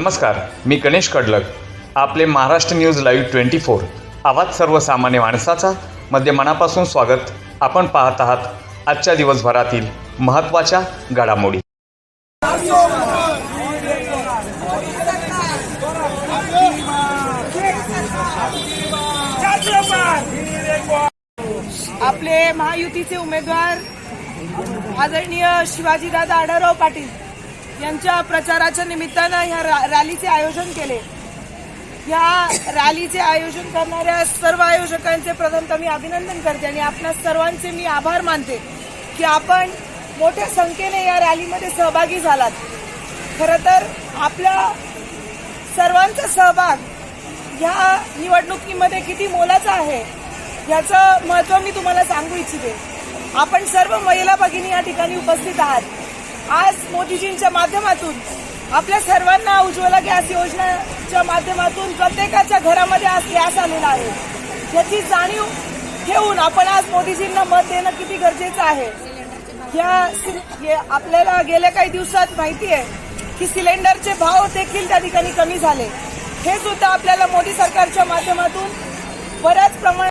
नमस्कार मी गणेश कडलक आपले Maharashtra news live twenty four. आवाज सर्वसामान्य माणसाचा मध्ये मनापासून स्वागत. आपण पाहत आहात आजच्या दिवसभरातील महत्त्वाच्या घडामोडी. आपले महायुतीचे उमेदवार आदरणीय शिवाजीदादा आढळराव पाटील. यांच्या प्रचाराच्या निमित्तानं ह्या रा- रॅलीचे आयोजन केले. ह्या रॅलीचे आयोजन करणाऱ्या सर्व आयोजकांचे प्रथमतः मी अभिनंदन करते आणि आपल्या सर्वांचे मी आभार मानते की आपण मोठ्या संख्येने या रॅलीमध्ये सहभागी झालात. खरं तर आपल्या सर्वांचा सहभाग या निवडणुकीमध्ये किती मोलाचा आहे याचं महत्त्व मी तुम्हाला सांगू इच्छिते. आपण सर्व महिला भगिनी या ठिकाणी उपस्थित आहात. आज मोदीजींच्या माध्यमातून आपल्या सर्वांना उज्ज्वला गॅस योजनेच्या माध्यमातून प्रत्येकाच्या घरामध्ये आज गॅस आलेला आहे. याची जाणीव ठेवून आपण आज मोदीजींना मत देणं किती गरजेचं आहे. या आपल्याला गेल्या काही दिवसात माहिती आहे की सिलेंडरचे भाव देखील त्या ठिकाणी कमी झाले. हे सुद्धा आपल्याला मोदी सरकारच्या माध्यमातून बऱ्याच प्रमाणात